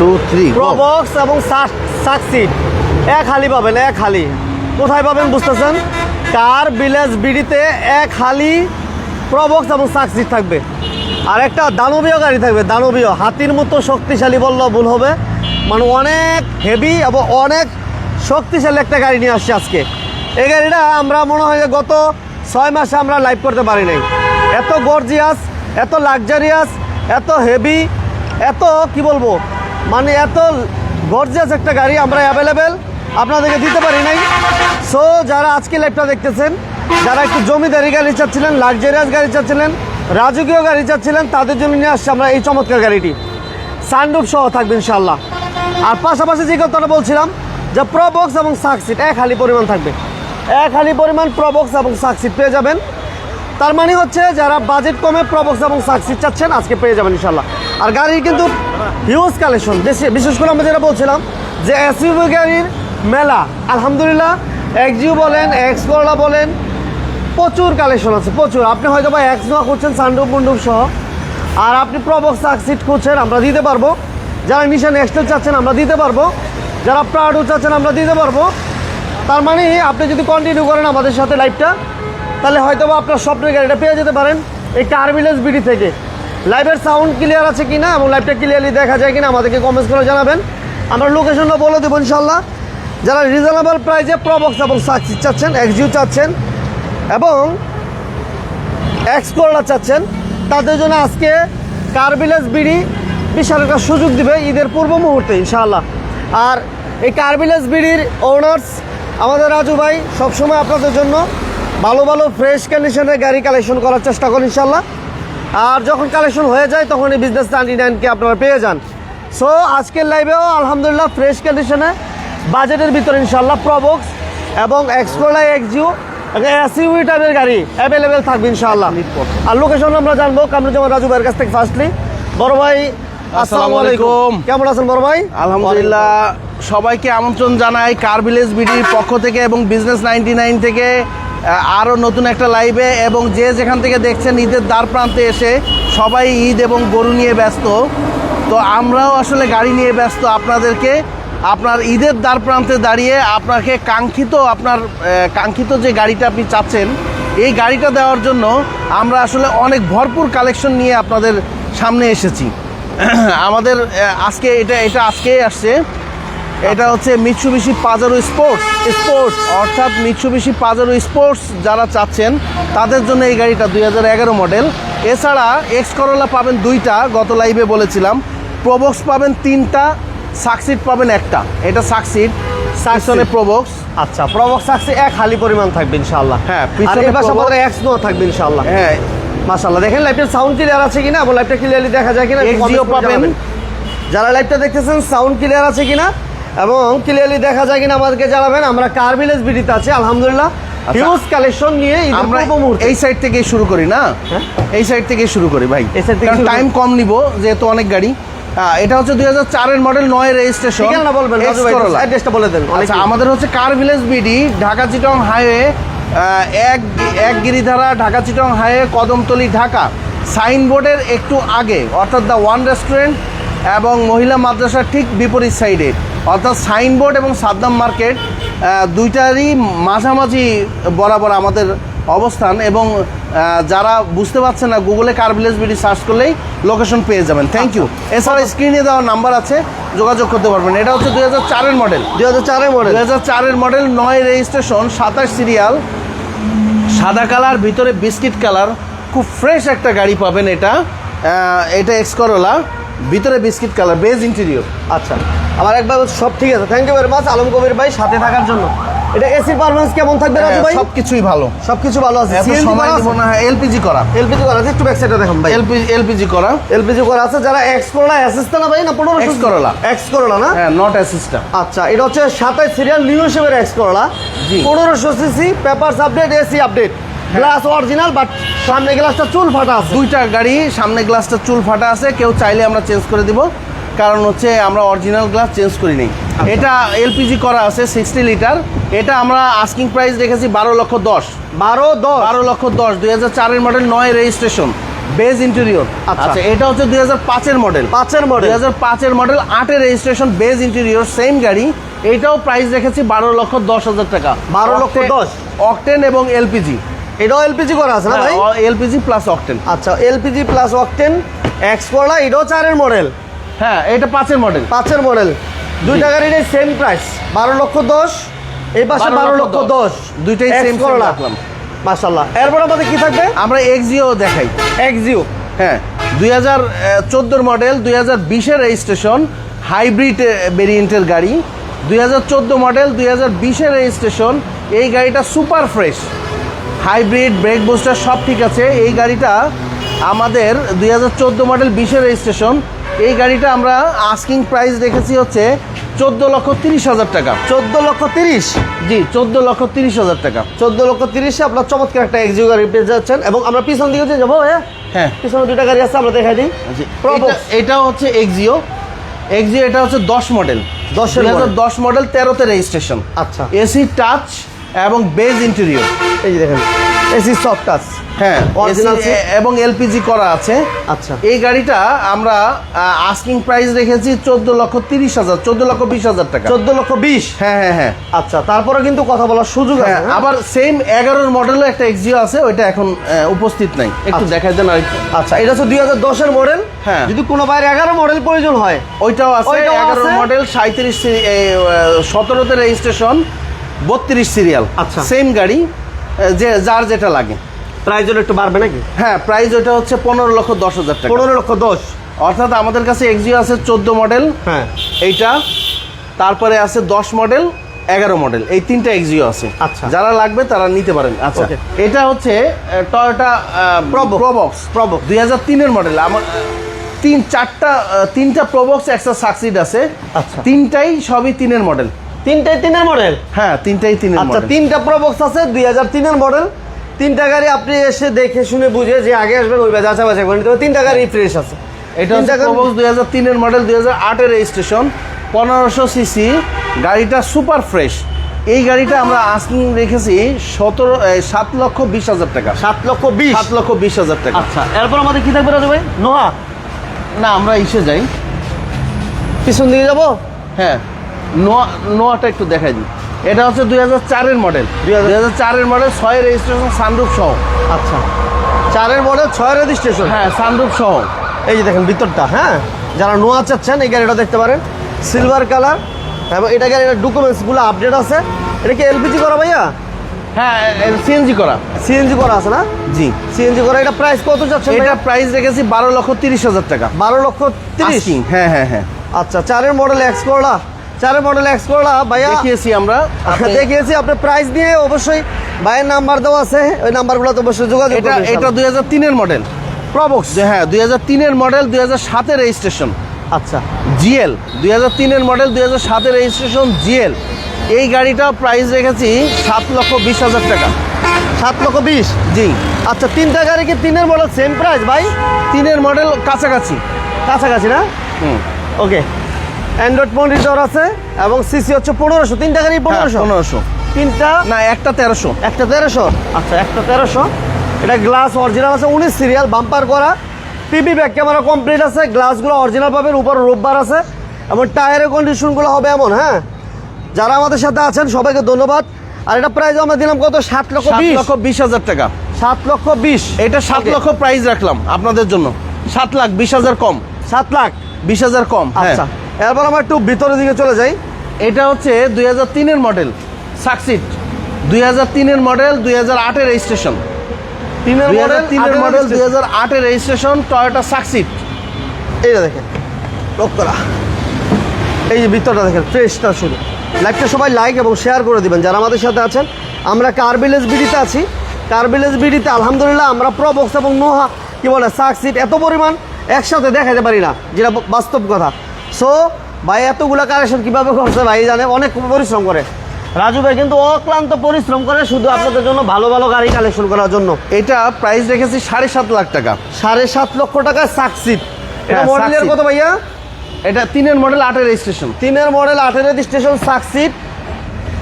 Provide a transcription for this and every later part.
Two three Probox এবং succeed এক হালি পাবেন, এক হালি। কোথায় পাবেন বুঝতেছেন? কার বিলেজ বিডিতে এক হালি প্রবক্স এবং সাকসিড থাকবে। আর একটা দানবীয় গাড়ি থাকবে, দানবীয়। হাতির মতো শক্তিশালী বললেও ভুল হবে। মানে অনেক হেভি এবং অনেক শক্তিশালী একটা গাড়ি নিয়ে আসছে আজকে। এই গাড়িটা আমরা মনে হয় যে গত ছয় মাসে আমরা লাইভ করতে পারি নাই। এত গর্জিয়াস এত লাক্সারিয়াস এত হেভি এত কি বলব? মানে এত গর্জিয়াস একটা গাড়ি আমরা অ্যাভেলেবেল আপনাদেরকে দিতে পারি নাই। সো যারা আজকে লাইভটা দেখতেছেন, যারা একটু জমিদারি গাড়ি চাচ্ছিলেন লাক্সারিয়াস গাড়ি চাচ্ছিলেন, রাজকীয় গাড়ি চাচ্ছিলেন, তাদের জন্য নিয়ে আসছি আমরা এই চমৎকার গাড়িটি। সানরুফ সহ থাকবে ইনশাল্লাহ আর পাশাপাশি যে কথাটা বলছিলাম, যে প্রবক্স এবং সাকসিট এক হালি পরিমাণ থাকবে। এক হালি পরিমাণ প্রবক্স এবং সাকসিট পেয়ে যাবেন। তার মানে হচ্ছে, যারা বাজেট কমে প্রবক্স এবং সাকসিট চাচ্ছেন, আজকে পেয়ে যাবেন ইনশাল্লাহ আর গাড়ির কিন্তু হিউজ কালেকশন। দেশে বিশেষ করে আমরা যেটা বলছিলাম যে এসইউভি গাড়ির মেলা, আলহামদুলিল্লাহ এক্সিউ বলেন, এক্স করলা বলেন, প্রচুর কালেকশন আছে, প্রচুর। আপনি হয়তো বা এক্স নোয়া করছেন সানডুপ মুন্ডুপ সহ। আর আপনি প্রবক্স সাকসিড করছেন আমরা দিতে পারব। যারা নিশান এক্সটেল চাচ্ছেন, আমরা দিতে পারব। যারা প্রাডো চাচ্ছেন, আমরা দিতে পারব। তার মানে আপনি যদি কন্টিনিউ করেন আমাদের সাথে লাইফটা তাহলে হয়তো বা আপনার স্বপ্নের গাড়িটা পেয়ে যেতে পারেন এই কার্ভিলেজ বিডি থেকে। লাইভের সাউন্ড ক্লিয়ার আছে কিনা এবং লাইভটা ক্লিয়ারলি দেখা যায় কিনা আমাদেরকে কমেন্টস করে জানাবেন। আমরা লোকেশনটা বলে দেবো ইনশাল্লাহ যারা রিজনেবল প্রাইসে প্রবক্স এবং সাকসিস চাচ্ছেন এক্সিউ চাচ্ছেন এবং এক্সকোরলা চাচ্ছেন, তাদের জন্য আজকে কার্ভিলেজ বিডি বিশাল একটা সুযোগ দিবে ঈদের পূর্ব মুহূর্তে ইনশাআল্লাহ। আর এই কার্ভিলেজ বিডির ওনার্স আমাদের রাজু ভাই সবসময় আপনাদের জন্য ভালো ভালো ফ্রেশ কন্ডিশনের গাড়ি কালেকশন করার চেষ্টা করেন ইনশাল্লাহ আর যখন কালেকশন হয়ে যায় তখন এই বিজনেস নাইনটি নাইনকে আপনারা পেয়ে যান। সো আজকের লাইভেও আলহামদুলিল্লাহ ফ্রেশ কন্ডিশনে বাজেটের ভিতরে ইনশাল্লাহ প্রবক্স এবং এক্সপ্লোলা এক্সিউ এসইউভি টাইপের গাড়ি অ্যাভেলেবেল থাকবে ইনশাআল্লাহ। আর লোকেশন আমরা জানব কামরুজ্জামান রাজু ভাইয়ের কাছ থেকে ফার্স্টলি বড় ভাই আসসালামু আলাইকুম। কেমন আছেন বড় ভাই? আলহামদুলিল্লাহ সবাইকে আমন্ত্রণ জানাই। কার ভিলেজ বিডির পক্ষ থেকে এবং বিজনেস নাইনটি নাইন থেকে। আরও নতুন একটা লাইভে এবং যে যেখান থেকে দেখছেন ঈদের দ্বার প্রান্তে এসে সবাই ঈদ এবং গরু নিয়ে ব্যস্ত। তো আমরাও আসলে গাড়ি নিয়ে ব্যস্ত আপনাদেরকে। আপনার ঈদের দ্বার প্রান্তে দাঁড়িয়ে আপনাকে কাঙ্ক্ষিত আপনার কাঙ্ক্ষিত যে গাড়িটা আপনি চাচ্ছেন, এই গাড়িটা দেওয়ার জন্য আমরা আসলে অনেক ভরপুর কালেকশন নিয়ে আপনাদের সামনে এসেছি। আমাদের আজকে এটা এটা আজকেই আসছে। এটা হচ্ছে মিৎসুবিশি পাজারো স্পোর্টস স্পোর্টস অর্থাৎ মিৎসুবিশি পাজারো স্পোর্টস যারা চাচ্ছেন তাদের জন্য এই গাড়িটা দুই হাজার এগারো মডেল এছাড়া এক্স করোলা পাবেন দুইটা গত লাইভে বলেছিলাম। প্রবক্স পাবেন তিনটা সাকসিড পাবেন একটা। এটা সাকসিড সাকসনে প্রবক্স আচ্ছা প্রবক্স থাকছে এক হালি পরিমাণ থাকবে ইনশাআল্লাহ। হ্যাঁ, পিছনে এর পাশে Probox- এক্স নো থাকবে ইনশাআল্লাহ। হ্যাঁ। মাশাআল্লাহ দেখেন লাইভটার সাউন্ড ক্লিয়ার আছে কিনা? এবং লাইভটা ক্লিয়ারলি দেখা যায় কিনা? করে পাবেন। যারা লাইভটা দেখতেছেন সাউন্ড ক্লিয়ার আছে কিনা? এবং ক্লিয়ারলি দেখা যায় কিনা আমাদেরকে জানাবেন আমরা কার ভিলেজ বিডিতে আছি আলহামদুলিল্লাহ। হিউজ কালেকশন নিয়ে আমরা এই সাইড থেকে শুরু করি না? হ্যাঁ? এই সাইড থেকে শুরু করি ভাই। এই side থেকে কারণ টাইম কম নিব যেহেতু অনেক গাড়ি। এটা হচ্ছে দুই হাজার চারের মডেল নয় রেজিস্ট্রেশন ঠিকানা বলবেন অ্যাড্রেসটা বলে দেন আচ্ছা আমাদের হচ্ছে car village BD Dhaka Chittagong highway এক এক গিরিধারা ঢাকা চিটং হাইওয়ে কদমতলি ঢাকা। সাইনবোর্ডের একটু আগে অর্থাৎ দ্য ওয়ান রেস্টুরেন্ট এবং মহিলা মাদ্রাসার ঠিক বিপরীত সাইডে অর্থাৎ সাইনবোর্ড এবং সাদ্দাম মার্কেট দুইটারই মাঝামাঝি বরাবর আমাদের অবস্থান এবং যারা বুঝতে পারছেন না গুগলে কার ভিলেজ বিডি সার্চ করলেই লোকেশন পেয়ে যাবেন। থ্যাংক ইউ এছাড়া স্ক্রিনে দেওয়া নাম্বার আছে যোগাযোগ করতে পারবেন। এটা হচ্ছে দুই হাজার চারের মডেল দুই হাজার চারের মডেল দুই হাজার চারের মডেল নয় রেজিস্ট্রেশন সাতাশ সিরিয়াল সাদা কালার ভিতরে বিস্কিট কালার খুব ফ্রেশ একটা গাড়ি পাবেন এটা। এটা এক্স করোলা ভিতরে বিস্কিট কালার বেজ ইন্টেরিয়র আচ্ছা। আমার একবার সব ঠিক আছে। Thank you very much Alam Kabir ভাই সাথে থাকার জন্য। এটা এসি পারফরমেন্স কেমন থাকবে রাজু ভাই? সব কিছুই ভালো। সবকিছু ভালো আছে। এত সিএনজি সময় দিব না এলপিজি করা। এলপিজি করা আছে। একটু ব্যাক সাইডে দেখুন ভাই। এলপিজি এলপিজি করা। এলপিজি করা আছে। যারা এক্স করোলা অ্যাসিস্ট না ভাই না পনেরো X Corolla। এক্স করোলা না? হ্যাঁ নট অ্যাসিস্ট্যান্ট আচ্ছা এটা হচ্ছে সাতাশ সিরিয়াল নিউ শেপের এক্স করোলা জি। পনেরোশো CC papers update AC update glass original but সামনে গ্লাসটা চুল ফাটা আছে। দুইটা গাড়ি সামনে গ্লাসটা চুল ফাটা আছে। কেউ চাইলে আমরা চেঞ্জ করে দিব। কারণ হচ্ছে আমরা অরিজিনাল গ্লাস চেঞ্জ করি নি এটা এলপিজি করা আছে সিক্সটি লিটার এটা আমরা আস্কিং প্রাইস রেখেছি বারো লক্ষ দশ। বারো দশ? বারো লক্ষ দশ দুই হাজার চারের মডেল নয় রেজিস্ট্রেশন বেজ ইন্টেরিয়র আচ্ছা। আচ্ছা এটা হচ্ছে দুই হাজার পাঁচের মডেল পাঁচের দুই মডেল হাজার পাঁচের মডেল আটের রেজিস্ট্রেশন বেজ ইন্টেরিয়র সেম গাড়ি। এইটাও প্রাইস রেখেছি বারো লক্ষ দশ হাজার টাকা। 12 লক্ষ দশ? অকটেন এবং এলপিজি এটাও এলপিজি করা আছে না ভাই? এলপিজি প্লাস অকটেন আচ্ছা LPG plus octane X Corolla এটাও চারের মডেল হ্যাঁ এটা পাঁচের মডেল পাঁচের মডেল দুই জি। টাকার সেম প্রাইস বারো লক্ষ দশ। এই পাশে বারো লক্ষ দশ। দুইটাই same same রাখলাম। মাসাল্লাহ এরপর আমাদের কি থাকবে? আমরা এক্সিও দেখাই। এক্সিও হ্যাঁ। দুই হাজার চোদ্দোর মডেল দুই হাজার বিশের রেজিস্ট্রেশন হাইব্রিড ভেরিয়েন্টের গাড়ি। দুই হাজার চোদ্দ মডেল দুই হাজার বিশের রেজিস্ট্রেশন এই গাড়িটা super fresh hybrid brake booster সব ঠিক আছে। এই গাড়িটা আমাদের দুই হাজার চোদ্দ মডেল বিশের রেজিস্ট্রেশন এই গাড়িটা আমরা আস্কিং প্রাইস রেখেছি হচ্ছে চোদ্দ লক্ষ তিরিশ হাজার টাকা। চোদ্দ লক্ষ তিরিশ? জি চোদ্দ লক্ষ তিরিশ হাজার টাকা। চোদ্দ লক্ষ তিরিশে আপনার চমৎকার একটা এক্সিও গাড়ি পেয়ে যাচ্ছেন এবং আমরা পিছন দিকে যে যাব হ্যাঁ? হ্যাঁ। পিছনে দুটা গাড়ি আছে আমরা দেখাই দিই। এটা- এটাও হচ্ছে এক্সিও এক্সিও এটা হচ্ছে দশ মডেল দশ হাজার দশ মডেল তেরোতে রেজিস্ট্রেশন আচ্ছা। এসি টাচ এবং বেজ ইন্টেরিয়র এই যে দেখেন। এসি সফট টাচ হ্যাঁ seat? এবং এলপিজি করা আছে আচ্ছা এই গাড়িটা আমরা আস্কিং প্রাইস রেখেছি চোদ্দ লক্ষ তিরিশ হাজার চোদ্দ লক্ষ বিশ হাজার টাকা চোদ্দ লক্ষ বিশ হ্যাঁ হ্যাঁ হ্যাঁ আচ্ছা তারপরে কিন্তু কথা বলার সুযোগ আছে হ্যাঁ হ্যাঁ? আবার সেম এগারোর মডেলও একটা এক্সিও আছে ওইটা এখন উপস্থিত নাই একটু আচ্ছা। দেখাই দেন আরেকটু আচ্ছা এটা হচ্ছে দুই হাজার দশের মডেল হ্যাঁ। যদি কোনো বাইরে এগারো মডেল প্রয়োজন হয় ওইটাও আছে এগারো আছে? মডেল সাঁত্রিশ সতেরোতে রেজিস্ট্রেশন বত্রিশ সিরিয়াল আচ্ছা। সেম গাড়ি যে যার যেটা লাগে। প্রাইস একটু বাড়বে নাকি? হ্যাঁ প্রাইস ওটা হচ্ছে পনেরো লক্ষ দশ হাজার টাকা। পনেরো লক্ষ দশ। অর্থাৎ আমাদের কাছে এক্সিও আছে চোদ্দ মডেল হ্যাঁ। এইটা তারপরে আছে দশ মডেল এগারো মডেল এই তিনটা এক্সিও আছে। আচ্ছা। যারা লাগবে তারা নিতে পারেন। আচ্ছা. এটা হচ্ছে টয়োটা। Probox Probox। দুই হাজার তিনের মডেল আমার তিন চারটা তিনটা প্রবক্স একটা সাকসিড আছে। আচ্ছা। তিনটাই সবই তিনের মডেল তিনটাই তিনের মডেল হ্যাঁ তিনটাই তিনের আচ্ছা তিনটা প্রবক্স আছে দুই হাজার তিনের মডেল তিনটা গাড়ি আপনি এসে দেখে শুনে বুঝে যে আগে আসবেন ওই যাচা বাছাই করে নিতে তিনটা গাড়ি ফ্রেশ আছে। এটা হচ্ছে প্রবক্স দুই হাজার তিনের মডেল দুই হাজার আটের রেজিস্ট্রেশন পনেরোশো সিসি গাড়িটা সুপার ফ্রেশ এই গাড়িটা আমরা আস্কিং রেখেছি সতেরো সাত লক্ষ বিশ হাজার টাকা। সাত লক্ষ বিশ? সাত লক্ষ বিশ হাজার টাকা। আচ্ছা এরপর আমাদের কি থাকবে রাজু ভাই? নোহা? না আমরা ইসে যাই। পিছন দিকে যাব? হ্যাঁ। নোয়াটা একটু দেখাই দিই। এটা হচ্ছে দুই হাজার চারের মডেল। দুই 2000 হাজার চারের মডেল ছয় রেজিস্ট্রেশন সানরুফ সহ। আচ্ছা। চারের মডেল ছয় রেজিস্ট্রেশন হ্যাঁ সানরুফ সহ। এই যে দেখেন ভিতরটা হ্যাঁ? যারা নোয়া চাচ্ছেন এই গাড়িটা দেখতে পারেন। সিলভার কালার এবং এটা গাড়ির ডকুমেন্টসগুলো আপডেট আছে। এটা কি এলপিজি করা ভাইয়া? হ্যাঁ সিএনজি করা। সিএনজি করা আছে না? জি। সিএনজি করা এটা প্রাইস কত যাচ্ছে এটা প্রাইস রেখেছি বারো লক্ষ তিরিশ হাজার টাকা। বারো লক্ষ তিরিশ? হ্যাঁ হ্যাঁ হ্যাঁ। আচ্ছা চারের মডেল এক্স করলা চারের মডেল এক্স করলা ভাইয়া দেখিয়েছি আমরা। দেখিয়েছি আপনি প্রাইস দিয়ে অবশ্যই ভাইয়ের নাম্বার দেওয়া আছে ওই নাম্বারগুলো তো অবশ্যই যোগাযোগ এটা এটা দুই হাজার তিনের মডেল প্রবক্স হ্যাঁ দুই হাজার তিনের মডেল দুই হাজার সাতের রেজিস্ট্রেশন আচ্ছা। জিএল দুই হাজার তিনের মডেল দুই হাজার সাতের রেজিস্ট্রেশন জিএল। এই গাড়িটা প্রাইস রেখেছি সাত লক্ষ বিশ হাজার টাকা। সাত লক্ষ বিশ? জি। আচ্ছা তিনটা গাড়ি কি তিনের মডেল সেম প্রাইস ভাই? তিনের মডেল কাছাকাছি। কাছাকাছি না? হুম। ওকে অ্যান্ড্রয়েড মনিটর আছে এবং সিসি হচ্ছে পনেরোশো। তিনটা গাড়ি পনেরোশো হ্যাঁ, পনেরোশো। তিনটা? না একটা তেরোশো। একটা তেরোশো? আচ্ছা একটা তেরোশো। এটা গ্লাস অরিজিনাল আছে উনিশ সিরিয়াল বাম্পার করা। পিপি ব্যাক ক্যামেরা কমপ্লিট আছে গ্লাসগুলো অরিজিনাল পাবেন উপর রোববার আছে। এবং টায়ারের কন্ডিশনগুলো হবে এমন হ্যাঁ? যারা আমাদের সাথে আছেন সবাইকে ধন্যবাদ। আর এটা প্রাইস আমরা দিলাম কত? সাত লক্ষ বিশ। লক্ষ বিশ হাজার টাকা। সাত লক্ষ বিশ। এটা সাত লক্ষ প্রাইস রাখলাম আপনাদের জন্য। সাত লাখ বিশ হাজার কম। সাত লাখ। বিশ হাজার কম হ্যাঁ। আচ্ছা। এরপর আমরা একটু ভিতরের দিকে চলে যাই। এটা হচ্ছে দুই হাজার তিনের মডেল সাকসিড। দুই হাজার তিনের মডেল দুই হাজার আটের রেজিস্ট্রেশন। তিনের মডেল তিনের মডেল দুই হাজার আটের রেজিস্ট্রেশন টয়োটা সাকসিড। এইটা দেখেন লক করা। এই যে ভিতরটা দেখেন ফ্রেশটা শুরু। লাইকটা সবাই লাইক এবং শেয়ার করে দিবেন যারা আমাদের সাথে আছেন। আমরা কার ভিলেজ বিডিতে আছি। কার ভিলেজ বিডিতে আলহামদুলিল্লাহ আমরা প্রবক্স এবং নোহা কি বলে সাকসিট এত পরিমাণ একসাথে দেখাতে পারি না যেটা বাস্তব কথা। সো ভাই এতগুলা কালেকশন কীভাবে করছে ভাই জানে অনেক পরিশ্রম করে। রাজু ভাই কিন্তু অক্লান্ত পরিশ্রম করে শুধু আপনাদের জন্য ভালো ভালো গাড়ি কালেকশন করার জন্য। এটা প্রাইস রেখেছি সাড়ে সাত লাখ টাকা। সাড়ে সাত লক্ষ টাকা সাকসিট এটা হ্যাঁ, মডেলের Succeed। কত ভাইয়া? এটা তিনের মডেল আটের রেজিস্ট্রেশন তিনের মডেল আটের স্টেশন সাকসিট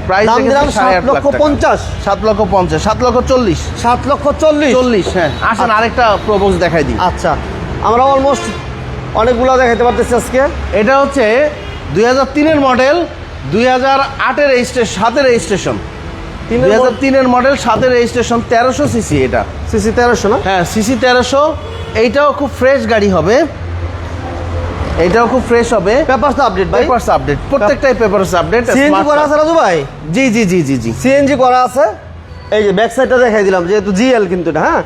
প্রাইস দাম দিলাম সাত লক্ষ পঞ্চাশ। সাত লক্ষ পঞ্চাশ সাত লক্ষ চল্লিশ। সাত লক্ষ চল্লিশ। চল্লিশ হ্যাঁ। আসেন আরেকটা প্রবক্স দেখাই দিই। আচ্ছা। আমরা অলমোস্ট অনেকগুলো দেখাতে পারতেছি আজকে। এটা হচ্ছে দুই হাজার তিনের মডেল দুই হাজার আটের রেজিস্ট্রেশন সাতের রেজিস্ট্রেশন দুই হাজার তিনের মডেল সাতের রেজিস্ট্রেশন তেরোশো সিসি এটা। সিসি তেরোশো না? হ্যাঁ সিসি তেরোশো। এইটাও খুব ফ্রেশ গাড়ি হবে। এইটাও খুব ফ্রেশ হবে। পেপার আপডেট ভাই। পেপারস আপডেট প্রত্যেকটাই পেপারস আপডেট সিএনজি করা আছে রাজু ভাই জি জি জি জি জি। সিএনজি করা আছে। এই যে ব্যাক সাইডটা দেখাই দিলাম যেহেতু জিএল কিন্তু এটা হ্যাঁ?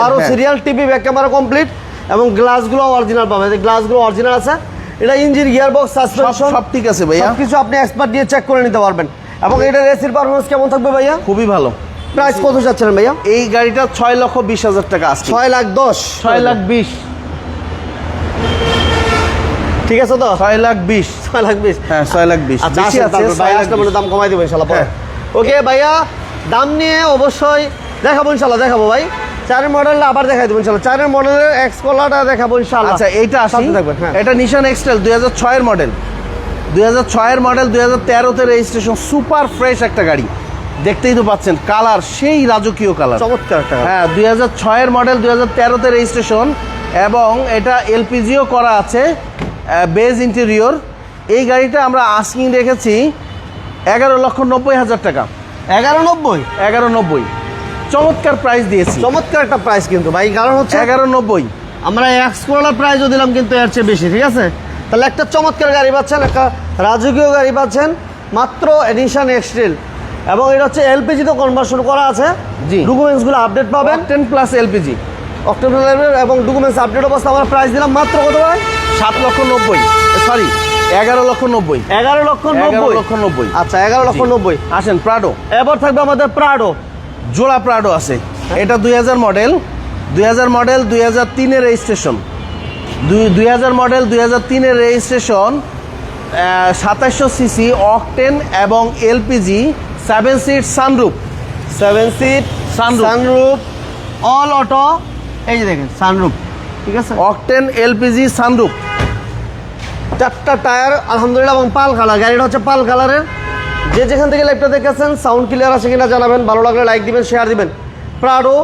বারো হ্যাঁ। Serial TV back camera complete এবং গ্লাসগুলো অরিজিনাল পাবে গ্লাসগুলো অরিজিনাল আছে। এটা ইঞ্জিন গিয়ার বক্স সব সাসপেনশন সব ঠিক আছে ভাইয়া। সবকিছু আপনি এক্সপার্ট দিয়ে চেক করে নিতে পারবেন। এবং এটার এসির পারফরমেন্স কেমন থাকবে ভাইয়া? খুবই ভালো। প্রাইস কত চাচ্ছেন ভাইয়া? এই গাড়িটা ছয় লক্ষ বিশ হাজার টাকা আসছে ছয় লাখ দশ। ছয় লাখ বিশ। ঠিক আছে তো? ছয় লাখ বিশ। ছয় লাখ বিশ। হ্যাঁ ছয় লাখ বিশ। আচ্ছা আছে দাম কমাই দেবো ইনশাল্লাহ পরে। হ্যাঁ। ওকে ভাইয়া দাম নিয়ে অবশ্যই দেখাবো ইনশাল্লাহ দেখাবো ভাই। চারের মডেল আবার দেখাই দেবো ইনশাল্লাহ। চারের মডেলের এক্স কলারটা দেখাবো ইনশাল্লাহ। আচ্ছা এইটা আসি। হ্যাঁ। এটা নিশান এক্সটেল দুই হাজার ছয়ের মডেল দুই হাজার ছয়ের মডেল দুই হাজার তেরোতে রেজিস্ট্রেশন সুপার ফ্রেশ একটা গাড়ি। দেখতেই তো পাচ্ছেন কালার সেই রাজকীয় কালার চমৎকার একটা হ্যাঁ দুই হাজার ছয়ের মডেল দুই হাজার তেরোতে রেজিস্ট্রেশন এবং এটা এলপিজিও করা আছে বেজ ইন্টেরিয়র এই গাড়িটা আমরা আস্কিং রেখেছি এগারো লক্ষ নব্বই হাজার টাকা। এগারো নব্বই? এগারো নব্বই। চমৎকার প্রাইস দিয়েছি। চমৎকার একটা প্রাইস কিন্তু ভাই কারণ হচ্ছে এগারো নব্বই। আমরা এক্স কলার প্রাইসও দিলাম কিন্তু এর চেয়ে বেশি ঠিক আছে? তাহলে একটা চমৎকার গাড়ি পাচ্ছেন একটা রাজকীয় গাড়ি পাচ্ছেন মাত্র এডিশন এক্সটেল এবং এটা হচ্ছে এলপিজি তো কনভার্সন করা আছে। জি। ডকুমেন্টসগুলো আপডেট পাবেন। টেন প্লাস এলপিজি অক্টোবর এবং ডকুমেন্টস আপডেট অবস্থা আমরা প্রাইস দিলাম মাত্র কত ভাই? সাত লক্ষ নব্বই। সরি এগারো লক্ষ নব্বই। এগারো লক্ষ নব্বই। লক্ষ নব্বই। আচ্ছা এগারো লক্ষ নব্বই। আসেন প্রাডো এবার থাকবে আমাদের প্রাডো জোড়া প্রাডো আছে। এটা দুই হাজার মডেল দুই হাজার মডেল দুই হাজার তিনের রেজিস্ট্রেশন দুই হাজার মডেল দুই হাজার তিনের রেজিস্ট্রেশন সাতাশশো সিসি অকটেন এবং LPG seven seat sunroof seven seat. Sunroof all auto এই যে দেখেন সানরুফ ঠিক আছে? অকটেন এলপিজি সানরুপ চারটা টায়ার আলহামদুলিল্লাহ এবং পাল কালার গাড়িটা হচ্ছে পাল কালারের যে যেখান থেকে লাইভটা দেখেছেন সাউন্ড ক্লিয়ার আছে কিনা জানাবেন ভালো লাগলে লাইক দিবেন শেয়ার দিবেন। প্রাডো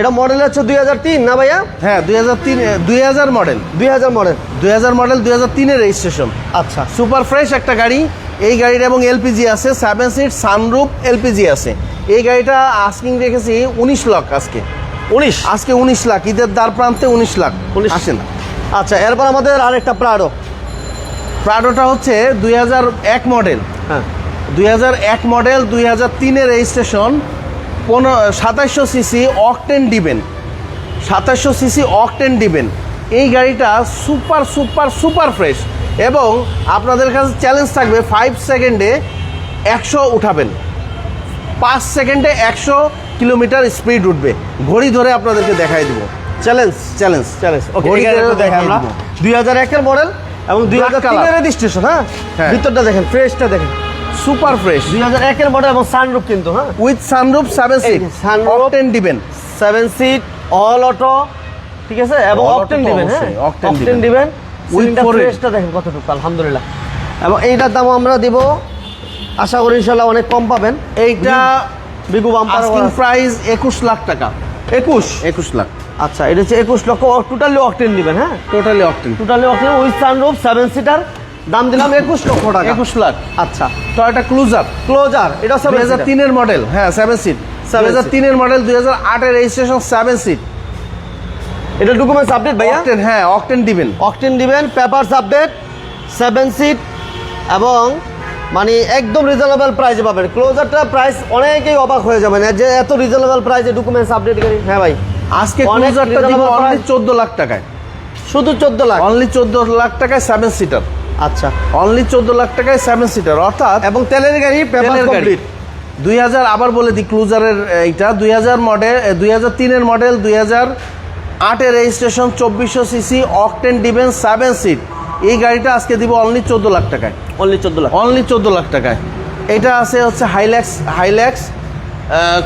এটা মডেল হচ্ছে দুই হাজার তিন না ভাইয়া? হ্যাঁ দুই হাজার তিন দুই হাজার মডেল দুই হাজার মডেল দুই হাজার মডেল দুই হাজার তিনের রেজিস্ট্রেশন আচ্ছা। সুপার ফ্রেশ একটা গাড়ি। এই গাড়ির এবং এলপিজি আছে সেভেন সিট সানরুপ এলপিজি আছে। এই গাড়িটা আস্কিং রেখেছি উনিশ লাখ আজকে। উনিশ? আজকে উনিশ লাখ ঈদের দ্বার প্রান্তে উনিশ লাখ। উনিশ। আসেন আচ্ছা এরপর আমাদের আরেকটা প্রাডো প্রাডোটা হচ্ছে দুই হাজার এক মডেল হ্যাঁ। দুই হাজার এক মডেল দুই হাজার তিনের রেজিস্ট্রেশন পনেরো সাতাশশো সিসি অকটেন ডিবেন। সাতাশশো সিসি অকটেন ডিবেন। এই গাড়িটা সুপার সুপার সুপার ফ্রেশ এবং আপনাদের কাছে চ্যালেঞ্জ থাকবে ফাইভ সেকেন্ডে একশো উঠাবেন। পাঁচ সেকেন্ডে একশো কিলোমিটার স্পিড উঠবে। ঘড়ি ধরে আপনাদেরকে দেখাই দেবো। চ্যালেঞ্জ চ্যালেঞ্জ চ্যালেঞ্জ ওকে ঘড়ি ধরে দেখাই আমরা। দেবো। দুই হাজার একের মডেল এবং দুই হাজার রেজিস্ট্রেশন হ্যাঁ? হ্যাঁ। ভিতরটা দেখেন ফ্রেশটা দেখেন। Super fresh. দুই হাজার একের মডেল এবং সানরুফ কিন্তু হ্যাঁ? With sunroof seven seat sunroof। Octane ডিবেন seven seat all auto ঠিক আছে? এবং অকটেন দিবেন হ্যাঁ? অকটেন দিবেন। দিবেন foreign। ফ্রেশটা দেখেন কতটুকু আলহামদুলিল্লাহ। এবং এইটার দাম আমরা দিব আশা করি ইনশাল্লাহ অনেক কম পাবেন। এইটা বিগু বাম্পার আস্কিং প্রাইস একুশ লাখ টাকা। একুশ? একুশ লাখ। আচ্ছা এটা হচ্ছে একুশ লক্ষ টোটালি অকটেন দিবেন হ্যাঁ? Totally octane totally octane with sunroof seven seater দাম দিলাম একুশ লক্ষ টাকা। একুশ লাখ। আচ্ছা। তো ক্লুজার ক্লোজার ক্লোজার এটা দুই সেভেন হাজার তিনের মডেল হ্যাঁ সেভেন সিট দুই হাজার তিনের মডেল দুই হাজার আটের রেজিস্ট্রেশন সেভেন সিট এটা ডকুমেন্টস আপডেট ভাইয়া? অকটেন হ্যাঁ অকটেন দিবেন। অকটেন দিবেন পেপারস আপডেট সেভেন সিট এবং মানে একদম রিজনেবল প্রাইসে পাবেন। ক্লোজারটা প্রাইস অনেকেই অবাক হয়ে যাবেন। যে এত রিজনেবল প্রাইসে ডকুমেন্টস আপডেট করি। হ্যাঁ ভাই আজকে ক্লুজারটা দিব অনলি price। চোদ্দ লাখ টাকায়। শুধু চোদ্দ লাখ। অনলি চোদ্দ লাখ টাকায় সেভেন সিটার আচ্ছা। অনলি চোদ্দ লাখ টাকায় সেভেন সিটার অর্থাৎ এবং তেলের গাড়ি পেপার তেলের গাড়ি। দুই হাজার আবার বলে দিই ক্লুজারের এইটা। দুই হাজার মডেল দুই হাজার তিনের মডেল দুই হাজার আটের রেজিস্ট্রেশন চব্বিশশো সিসি অকটেন ডিভেন সেভেন সিট এই গাড়িটা আজকে দিব অনলি চোদ্দ লাখ টাকায়। অনলি চোদ্দ লাখ। অনলি চোদ্দ লাখ টাকায়। এটা আছে হচ্ছে হাইল্যাক্স হাইল্যাক্স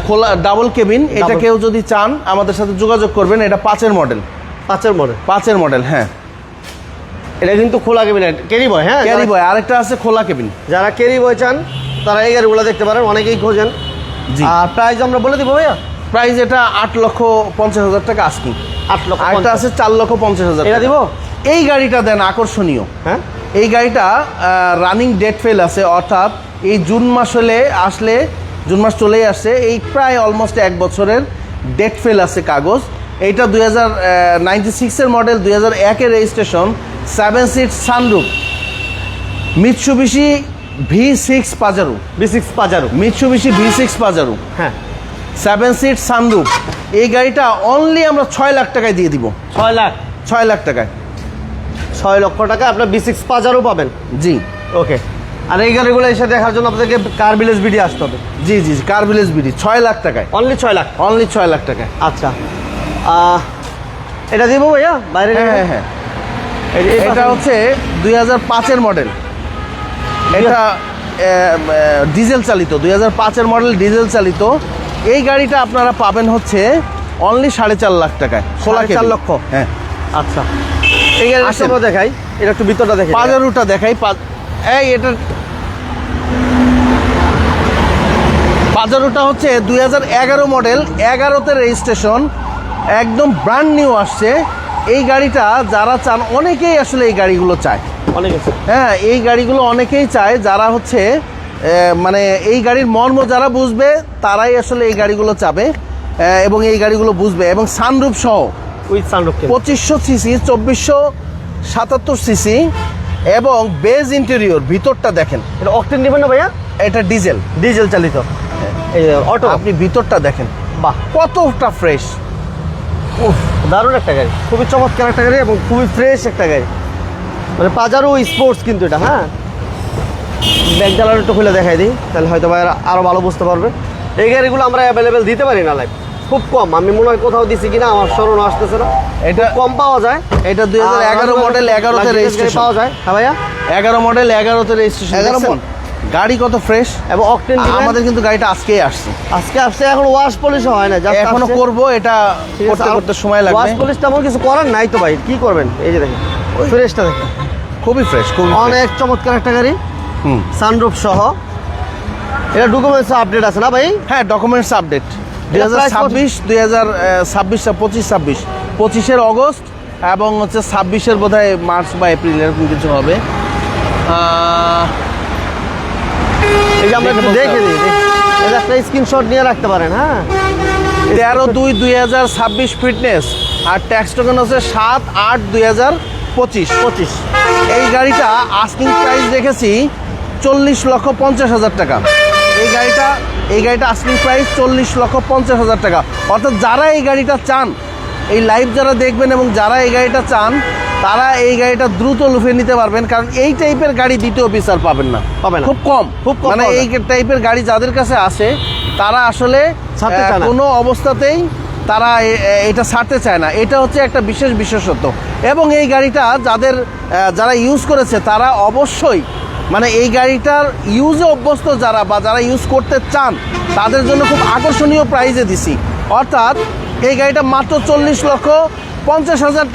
খোলা ডাবল কেবিন এটা কেউ যদি চান আমাদের সাথে যোগাযোগ করবেন। এটা পাঁচের মডেল পাঁচের মডেল পাঁচের মডেল হ্যাঁ। এটা কিন্তু খোলা কেবিন ক্যারি বয় হ্যাঁ? ক্যারি বয় আরেকটা আছে খোলা কেবিন যারা ক্যারি বয় চান তারা এই গাড়িগুলো দেখতে পারেন অনেকেই খোঁজেন। আর প্রাইস আমরা বলে দিব ভাইয়া? প্রাইস এটা আট লক্ষ পঞ্চাশ হাজার টাকা আস্কিং আট লক্ষ আরেকটা আছে চার লক্ষ পঞ্চাশ হাজার এটা। দিব? এই গাড়িটা দেন আকর্ষণীয়। হ্যাঁ? এই গাড়িটা রানিং ডেট ফেল আছে অর্থাৎ এই জুন মাস হলে আসলে জুন মাস চলেই আসছে এই প্রায় অলমোস্ট এক বছরের ডেট ফেল আছে কাগজ। এইটা দুই হাজার নাইনটি সিক্সের মডেল দুই হাজার একের registration seven seat sunroof Mitsubishi V six Pajero. V six Pajero. Mitsubishi V six Pajero. হ্যাঁ। সেভেন সিট সানরুফ এই গাড়িটা অনলি আমরা ছয় লাখ টাকায় দিয়ে দিব। ছয় লাখ? ছয় লাখ টাকায়। ছয় লক্ষ টাকা আপনার বি সিক্স পাজারও পাবেন? জি। ওকে। আর এই গাড়িগুলো এসে দেখার জন্য আপনাদেরকে কার ভিলেজ বিডি আসতে হবে। জি জি জি কার ভিলেজ বিডি ছয় লাখ টাকায়। অনলি ছয় লাখ? অনলি ছয় লাখ টাকায়। আচ্ছা। এটা দিব ভাইয়া? বাইরে হ্যাঁ হ্যাঁ হ্যাঁ। এটা হচ্ছে দুই হাজার পাঁচের মডেল। এটা ডিজেল চালিত দুই হাজার পাঁচের মডেল ডিজেল চালিত। এই গাড়িটা আপনারা পাবেন হচ্ছে অনলি সাড়ে চার লাখ টাকায় সাড়ে চার লক্ষ? হ্যাঁ। আচ্ছা। এই গাড়িটা দেখাই এটা একটু ভিতরটা দেখে পাজারুটা দেখাই এই এটা পাজারুটা হচ্ছে দুই হাজার এগারো মডেল এগারোতে রেজিস্ট্রেশন একদম ব্র্যান্ড নিউ আসছে। এই গাড়িটা যারা চান অনেকেই আসলে এই গাড়িগুলো চায়। অনেক হ্যাঁ এই গাড়িগুলো অনেকেই চায় যারা হচ্ছে মানে এই গাড়ির মর্ম যারা বুঝবে তারাই আসলে এই গাড়িগুলো চাবে এবং এই গাড়িগুলো বুঝবে এবং সানরূপ সহ। উইথ সানরুফ পঁচিশশো সিসি চব্বিশশো সাতাত্তর সিসি এবং বেজ ইন্টেরিয়র ভিতরটা দেখেন। এটা অকটেন নেবেন না ভাইয়া? এটা ডিজেল। ডিজেল চালিত। অটো। আপনি ভিতরটা দেখেন। বাহ। কতটা ফ্রেশ। দারুণ একটা গাড়ি। খুবই চমৎকার একটা গাড়ি এবং খুবই ফ্রেশ একটা গাড়ি। মানে পাজারো স্পোর্টস কিন্তু এটা হ্যাঁ? ব্যাগ জ্বালানো একটু খুলে দেখাই দিই তাহলে হয়তো ভাইরা আরও ভালো বুঝতে পারবে। এই গাড়িগুলো আমরা অ্যাভেলেবেল দিতে পারি না লাইভ খুব কম আমি মনে হয় কোথাও দিছি কিনা আমার স্মরণ আসতেছে না। এটা কম পাওয়া যায়। এটা দুই হাজার এগারো মডেল এগারোতে রেজিস্ট্রেশন পাওয়া যায়। হ্যাঁ ভাইয়া? এগারো মডেল এগারোতে রেজিস্ট্রেশন 11 দেখছেন? মডেল। গাড়ি কত ফ্রেশ এবং অকটেন আমাদের কিন্তু গাড়িটা আজকেই আসছে। আজকে আসছে এখন ওয়াশ পলিশ হয় না এখনও। করব এটা করতে করতে সময় লাগবে। ওয়াশ পলিশ তেমন কিছু করার নাই তো ভাই কি করবেন? এই যে দেখেন ওই ফ্রেশটা দেখেন। খুবই ফ্রেশ খুবই অনেক চমৎকার একটা গাড়ি হুম। সানরুফ সহ। এটা ডকুমেন্টস আপডেট আছে না ভাই? হ্যাঁ ডকুমেন্টস আপডেট দুই এটা হাজার? ছাব্বিশ দুই হাজার ছাব্বিশ পঁচিশ ছাব্বিশ। পঁচিশের অগস্ট এবং হচ্ছে ছাব্বিশের বোধ হয় মার্চ বা এপ্রিল এরকম কিছু হবে। এই যে আমরা একটু দেখে দেখে দিই এটা একটা স্ক্রিনশট নিয়ে রাখতে পারেন হ্যাঁ? তেরো দুই দুই হাজার ছাব্বিশ ফিটনেস আর ট্যাক্স টোকেন হচ্ছে সাত আট দুই হাজার পঁচিশ। পঁচিশ। এই গাড়িটা আস্কিং প্রাইস রেখেছি চল্লিশ লক্ষ পঞ্চাশ হাজার টাকা। এই গাড়িটা এই গাড়িটা আস্কিং প্রাইস চল্লিশ লক্ষ পঞ্চাশ হাজার টাকা। অর্থাৎ যারা এই গাড়িটা চান এই লাইভ যারা দেখবেন এবং যারা এই গাড়িটা চান তারা এই গাড়িটা দ্রুত লুফে নিতে পারবেন কারণ এই টাইপের গাড়ি দ্বিতীয় পিসার পাবেন না। পাবেন খুব কম। খুব কম মানে এই টাইপের গাড়ি যাদের কাছে আসে তারা আসলে। কোনো অবস্থাতেই তারা এটা ছাড়তে চায় না। এটা হচ্ছে একটা বিশেষ বিশেষত্ব। এবং এই গাড়িটা যাদের যারা ইউজ করেছে তারা অবশ্যই মানে এই গাড়িটার ইউজে অভ্যস্ত যারা বা যারা ইউজ করতে চান তাদের জন্য খুব আকর্ষণীয় প্রাইজে দিছি। অর্থাৎ এই গাড়িটা মাত্র চল্লিশ লক্ষ পঞ্চাশ হাজার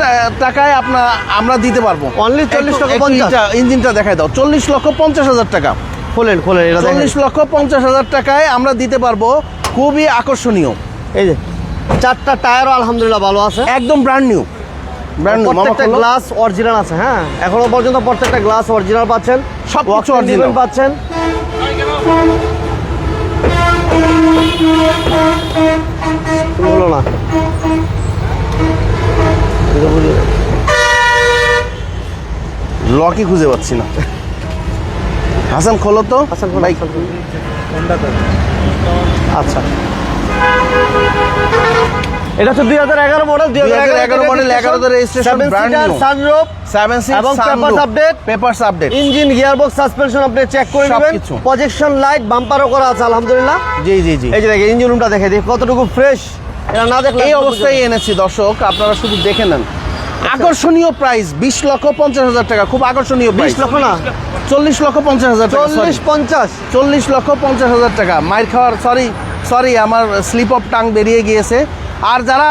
টাকায় আপনার আমরা দিতে পারব। Only 40 লক্ষ একটু 50? ইঞ্জিনটা দেখাই দাও। চল্লিশ লক্ষ পঞ্চাশ হাজার টাকা। খোলেন খোলেন চল্লিশ লক্ষ পঞ্চাশ হাজার টাকায় আমরা দিতে পারব। খুবই আকর্ষণীয়। এই যে চারটা টায়ারও আলহামদুলিল্লাহ ভালো আছে। একদম ব্র্যান্ড নিউ ব্র্যান্ড নিউ প্রত্যেকটা গ্লাস অরিজিনাল আছে হ্যাঁ? এখনও পর্যন্ত প্রত্যেকটা গ্লাস অরিজিনাল পাচ্ছেন। Walk-in original। ribbon পাচ্ছেন। হলো না। লকই খুঁজে পাচ্ছি না। হাসান খোলো তো। হাসান ভাই আচ্ছা। এটা হচ্ছে দুই হাজার এগারো মডেল দুই 2011 model, 11 তে new। সানরুফ সেভেন সিক্স এবং papers update? Papers update engine gearbox suspension আপনি চেক করে নেবেন। প্রজেকশন লাইট বাম্পারও করা আছে আলহামদুলিল্লাহ। জি জি জি। এই যে দেখেন ইঞ্জিন রুমটা দেখে দিই কতটুকু ফ্রেশ এটা না দেখলে এই অবস্থায় এনেছি দর্শক আপনারা শুধু দেখে নেন। আকর্ষণীয় প্রাইস বিশ লক্ষ পঞ্চাশ হাজার টাকা খুব আকর্ষণীয় বিশ লক্ষ না? চল্লিশ লক্ষ পঞ্চাশ হাজার টাকা চল্লিশ পঞ্চাশ। চল্লিশ লক্ষ পঞ্চাশ হাজার টাকা। মাইর খাওয়ার সরি সরি আমার স্লিপ অফ টাং বেরিয়ে গিয়েছে। আর যারা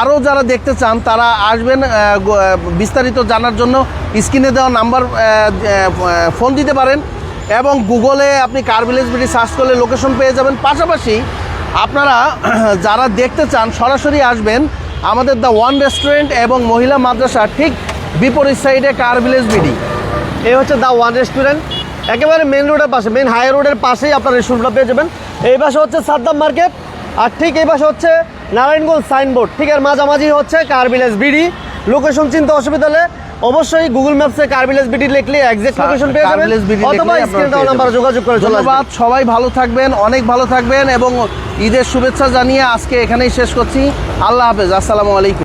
আরও যারা দেখতে চান, তারা আসবেন বিস্তারিত জানার জন্য স্ক্রিনে দেওয়া নাম্বার ফোন দিতে পারেন এবং গুগলে আপনি কার ভিলেজ বিডি সার্চ করলে লোকেশন পেয়ে যাবেন। পাশাপাশি আপনারা যারা দেখতে চান, সরাসরি আসবেন আমাদের দ্য ওয়ান রেস্টুরেন্ট এবং মহিলা মাদ্রাসা ঠিক বিপরীত সাইডে কার ভিলেজ বিডি। এই হচ্ছে দ্য ওয়ান রেস্টুরেন্ট। একেবারে মেন রোডের পাশে, মেন হাই রোডের পাশেই আপনার রেস্টুরেন্টটা পেয়ে যাবেন। এই পাশে হচ্ছে সাদ্দাম মার্কেট আর ঠিক এই পাশে হচ্ছে নারায়ণগঞ্জ সাইনবোর্ড। ঠিক আর মাঝামাঝি হচ্ছে কার ভিলেজ বিডি লোকেশন চিনতে অসুবিধা হলে অবশ্যই গুগল ম্যাপসে কার ভিলেজ বিডি লিখলে এক্সাক্ট লোকেশন পেয়ে যাবেন। অথবা স্ক্রিন ডাউন নাম্বার যোগাযোগ করে চলে ধন্যবাদ আসবেন। সবাই ভালো থাকবেন অনেক ভালো থাকবেন এবং ঈদের শুভেচ্ছা জানিয়ে আজকে এখানেই শেষ করছি। আল্লাহ হাফেজ আসসালামু আলাইকুম।